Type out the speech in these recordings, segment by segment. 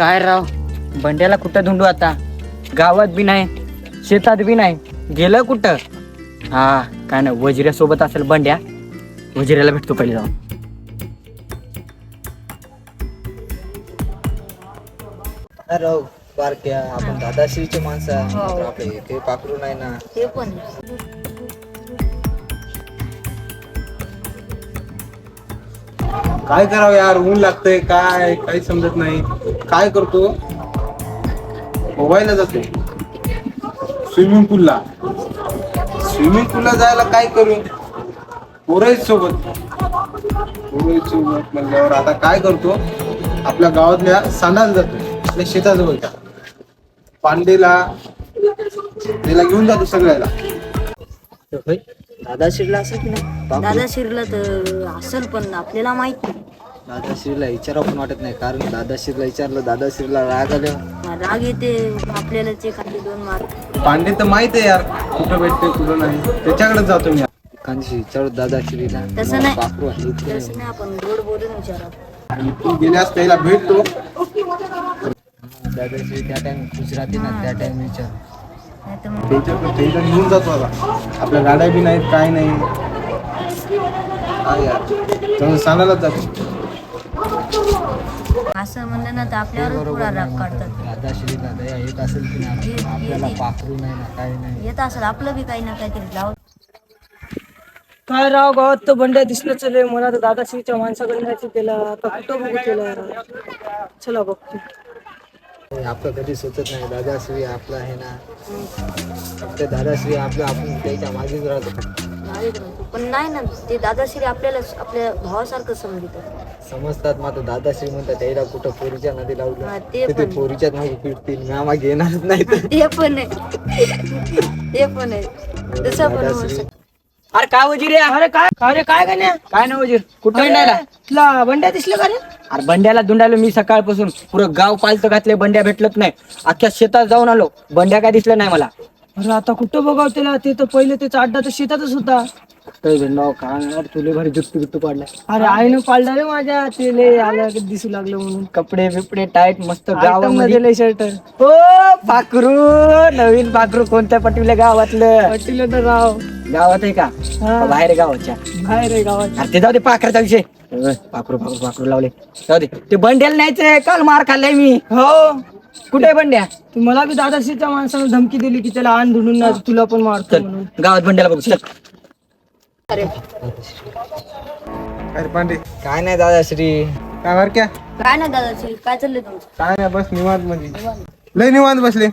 काय राव? बंड्याला कुठं धुंडू आता? गावात बी नाही शेतात बी नाही. गेलं कुठं? हा काय नाही वजिऱ्यासोबत असेल बंड्या. वजिऱ्याला भेटतो पहिले जाऊन. अरे बारक्या आपण दादाश्रीचे माणसं आहे. मात्र आपले ते पाखरू नाही ना. ते पण. काय करावं यार ऊन लागतंय काय? काही समजत नाही. काय करतो? पोवायला जातो. स्विमिंग पूलला स्विमिंग पूलला जायला काय करू? पोराईच सोबत. पोराईच सोबत म्हणल्यावर आता काय करतो? आपल्या गावातल्या सांडाला जातो. आपल्या शेताजवळच्या पांडेला त्याला घेऊन जातो सगळ्याला. होय दादाश्रीला असेल की नाही? दादा शिरला तर असेल पण आपल्याला माहीत नाही. दादाश्रीला विचारावं पण वाटत नाही कारण दादाश्रीला विचारलं दादाश्रीला राग आलं. राग येते आपल्याला ते खाली दोन मार. पांडे तर माहीत आहे यार कुठं भेटते कुठं नाही. त्याच्याकडेच जातो मी. एखादी विचारू दादाश्रीला. तसं नाही. पाखरू आहे इथे. तसं नाही आपण गोड बोलून विचारा आणि तू गेल्यास त्याला भेटतो. दादाश्री त्या टाइम खुश राहते ना त्या टाइम विचार. नाही तर मग त्यांच्याकडे त्यांच्या घेऊन जातो आता. आपल्या गाड्या बी नाहीत काय नाही. काय यार. सांगायलाच जातो. असं म्हणलं ना तर आपल्यावर पुरा राग काढतात. दादाश्रीला दया येत असेल की नाही? ये- आपल्याला ये- पाखरू नाही ना काही नाही. येत असेल आपलं बी काही ना काहीतरी लाव काय राव गावात तर बंड्या दिसलं चले मला तर दादाश्रीच्या माणसाकडे जायचं त्याला आता कुठं बघू त्याला? चला बघतो. आपलं कधी सुचत नाही दादाश्री आपला आहे ना. फक्त दादाश्री आपलं आपण त्याच्या मागेच राहतो. पण नाही ना ते दादाश्री आपल्याला आपल्या भावासारखं समजतात समजतात मात्र दादाश्री म्हणतात त्याला कुठं पोरीच्या नदी हा, लावलं ते तर ते पण. पोरीच्याच मागे फिरतील मी आम्हाला घेणारच नाही. तर ते पण आहे. ते पण आहे. तसं पण होऊ दादाश्री शकतं. अरे काय वजीर आहे? अरे काय अरे काय काय नाही काय नाही वजीर कुठं तुला बंड्या दिसलं का रे? अरे बंड्याला धुंडायलो मी सकाळपासून. पुरं गाव पालतं घातले बंड्या भेटलत नाही. अख्ख्या शेतात जाऊन आलो. बंड्या काय दिसलं नाही मला. अरे आता कुठं बघाव त्याला? ते तर पहिले त्याचा अड्डा तर शेतातच होता. भेंडाव काय यार तुले भारी जुट्टू बिट्टू पाडलाय. अरे आईनं पाळला रे माझ्या ते लय आलं की दिसू लागलं म्हणून. कपडे बिपडे टाईट मस्त मध्ये गावामध्ये. लय शर्ट हो पाखरू नवीन पाखरू कोणत्या पटविल्या गावातलं? पटील तर राव. गावात आहे का. का बाहेर आहे गावाच्या. बाहेर आहे गावात. अरे ते जाऊ दे पाखराचा विषय. पाखरू पाखरू पाखरू लावले. जाऊ दे. ते बंड्याला न्यायचंय काल मार खाल्लाय मी. हो. कुठे बंड्या? तू मला बी दादाश्रीच्या माणसानं धमकी दिली की त्याला आण धुडून तुला पण मारतो म्हणून. गावात बंड्याला बघू. चल. अरे पांडे. काय नाही दादाश्री काय बर क्या? काय ना दादाश्री काय चाललंय तुमचं? काय नाही बस निवांत म्हणजे. लय निवांत बसले.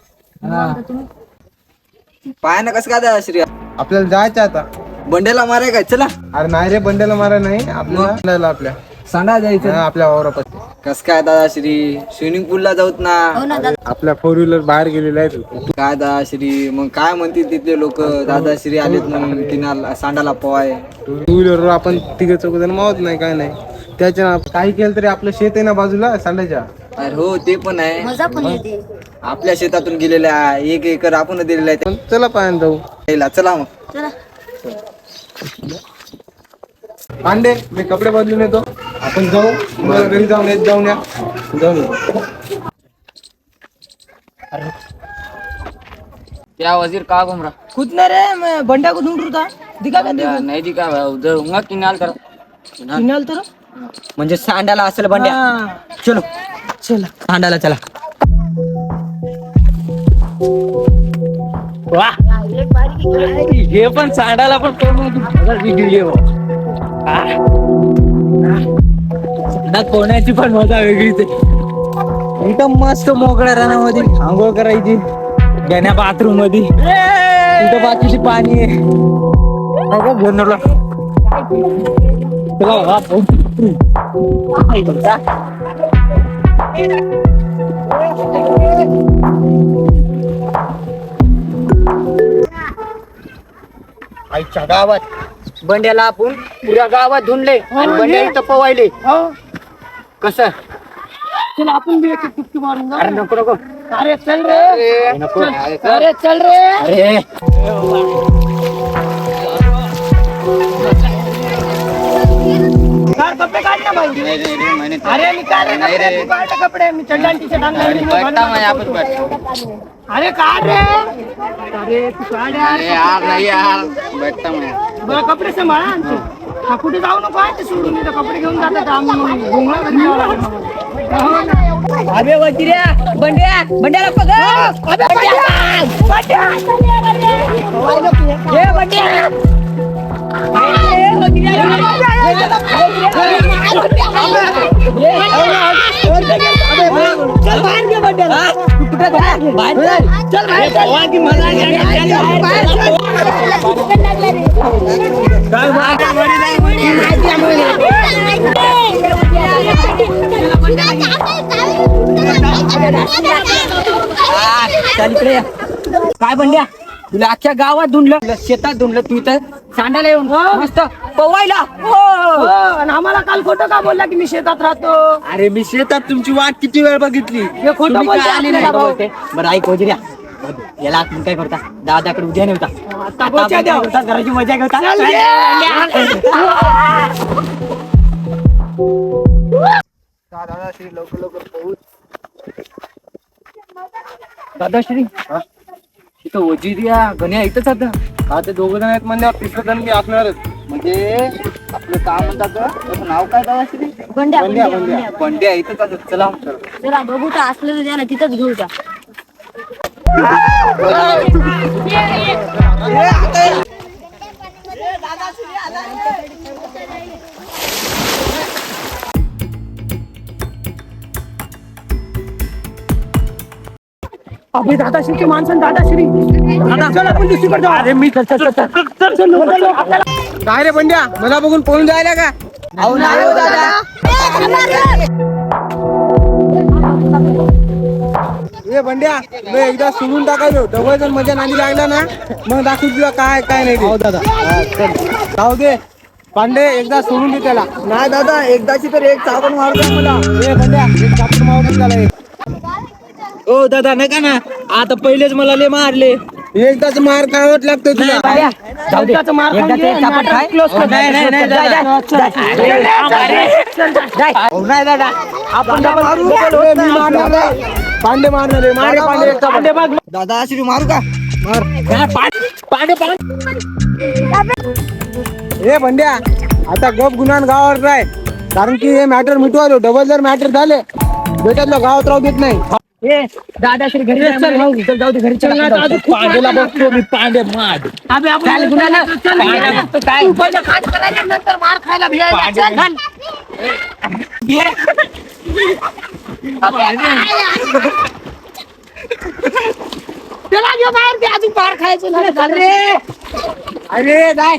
पाय ना कसं काय दादाश्री आपल्याला जायचं आता. बंड्याला माराय काय चला. अरे नाही रे बंड्याला मारा नाही. आपल्याला आपल्या. सांडा जायचं हा, आपल्या वावरापाशी. कस काय दादाश्री स्विमिंग पूलला जाऊत हो ना ना दादा. आपल्या फोर व्हीलर बाहेर गेलेले आहेत. काय दादाश्री मग काय म्हणतील तिथले लोक? दादाश्री आलेत म्हणून किनाला सांडाला पोवाय टू व्हीलरवर आपण तिघ चौघ जण मावत नाही काय नाही. त्याच्या काही केलं तरी आपलं शेत आहे ना बाजूला सांडायच्या अरे हो ते पण आहे. मजा पण येते. आपल्या शेतातून गेलेल्या एक एकर आपण दिलेला आहे. पण चला पायान जाऊ. त्याला चला मग. चला. पांडे मी कपडे बदलून येतो. आपण जाऊ. तुम्हाला घरी जाऊन येत जाऊन या. जाऊन क्या वजीर का घुमरा खुद नाही रे मैं बंड्या को ढूंढ रहा था। दिखा क्या देखो नाही दी का उधर उंगा किनाल कर किनाल। तर म्हणजे सांडाला असेल बंड्या चलो। चला। सांडाला चला। वा हे पण सांडाला पण सांडात पोहण्याची पण मजा वेगळीच आहे. एकदम मस्त मोकळ्या रानामध्ये. आंघोळ करायची. घेण्या बाथरूममध्ये तिथं बाकीची पाणी आहे. आईच्या गावात. बंड्याला आपण पुऱ्या गावात धुंडले आणि बंड्या इथं पवायले कस चल आपण बी एक टुपकी मारून अरे नको नको। अरे चल रे। नको। अरे चल रे। अरे। चार कपडे काढ ना बाई अरे मी काय रे कपडे? तू काढ कपडे। मी चड्डा टी शर्ट आणला मी घालून अरे काढ रे। अरे तू काढ यार बरं कपडे सांभाळा आमचे हा कुठे जाऊ नको आहे ते सोडून इथं कपडे घेऊन जातात आम्ही घुमला घरी जावं लागेल मला. हो ना. अबे वजिऱ्या बंड्या बंड्याला पकड अबे बंड्या! बंड्या! ए बंड्या चल बाहेर घे बंड्याला. चल बाहेर चल. की मला चल इकडे ये. काय बंड्या तुला अख्ख्या गावात धुंडलं. तुला शेतात धुंडलं. तू इथं सांडायला येऊन मस्त पवायला. हो, आणि आम्हाला काल खोटं का बोलला की मी शेतात राहतो? अरे मी शेतात तुमची वाट किती वेळ बघितली? हे खोटं तुम्ही बोलते काय आले नाही आपल्याला भाऊ. बोलते. बरं ऐक वजिऱ्या याला तुम्ही काय करता? दादाकडे उद्या नेवता आता पोचा द्या. आता घराची मजा घेता. चल घे. दादाश्री लवकर लवकर पोहोच. दादाश्री? इथं वजिरिया गण्या इथंच आता हा ते दोघ जण आहेत म्हणजे तिसरं जण मी असणारच म्हणजे आपलं काम म्हणतात त्याचं नाव काय दादाश्री? बंड्या बंड्या, बंड्या बंड्या. इथंच आता चला. जरा बघू तर असलं तर द्या ना तिथंच घेऊ द्या अबे दादाश्रीची माणसं दादाश्री. चल आपण दुसरीकडे जाऊ. अरे मी चल चल चल चल. चल चल लवकर जाऊ. आपल्याला काय रे बंड्या? मला बघून पळून जायला का? ए बंड्या मी एकदा सोडून टाकायचो. डबल जर मजा नांदी लागला ना. मग दाखवू तुला काय काय नाही हो दादा. जाऊ दे. पांडे एकदा सोडून दे त्याला. नाही दादा एकदाची तर एक चावण मारतो मला. ए बंड्या एक चापून मारून त्याला एक. ओ दादा नका ना. आता पहिलेच मला लय मारले. एकदाच मार खावत लागतो तुला. एकदाचं मार खाऊन घे, नाटक close कर. दादा. हो, नाही दादा. आपण डबल मारू ए, मी मारणार नाही. पांडे मारणार आहे मारे पांडे दादाश्री मारू का? पांडे पांडे ए बंड्या आता गप गुन्हा गावावर राय. कारण की हे मॅटर मिटवालो डबल जर मॅटर झाले बेटातलं गावात राहू देत नाही. ए दादाश्री घरी चल जाऊ दे घरी चल पांडेला बघतो मी पांडे अबे आपण. बघतो काय? तू पहिलं खाट करायला, नंतर मार खायला भिडायला. पांडे- चल, चल. घे. त्याला बाहेर ते अजून मार खायचं नाही. चल रे. अरे जाय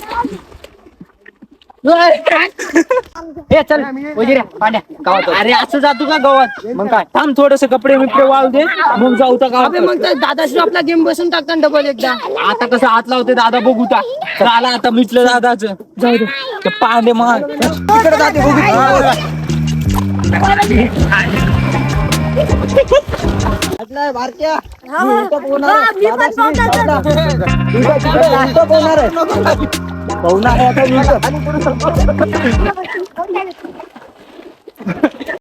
ए चल वजिरे पांड्या गावात अरे असं जातो का गावात? मग काय? थांब थोडस कपडे बिपडे वाळू दे. मग जाऊ तर अबे मग तर दादाश्री आपला गेम बसून टाकता डबल एकदा. आता कसं हात लावते दादा बघू ता झाला आता मिटलं दादाच. जाऊ दे. ते पांडे मग तिकडे जाते बघू. भारतीय. होणार आहे पाहुणा आहे आता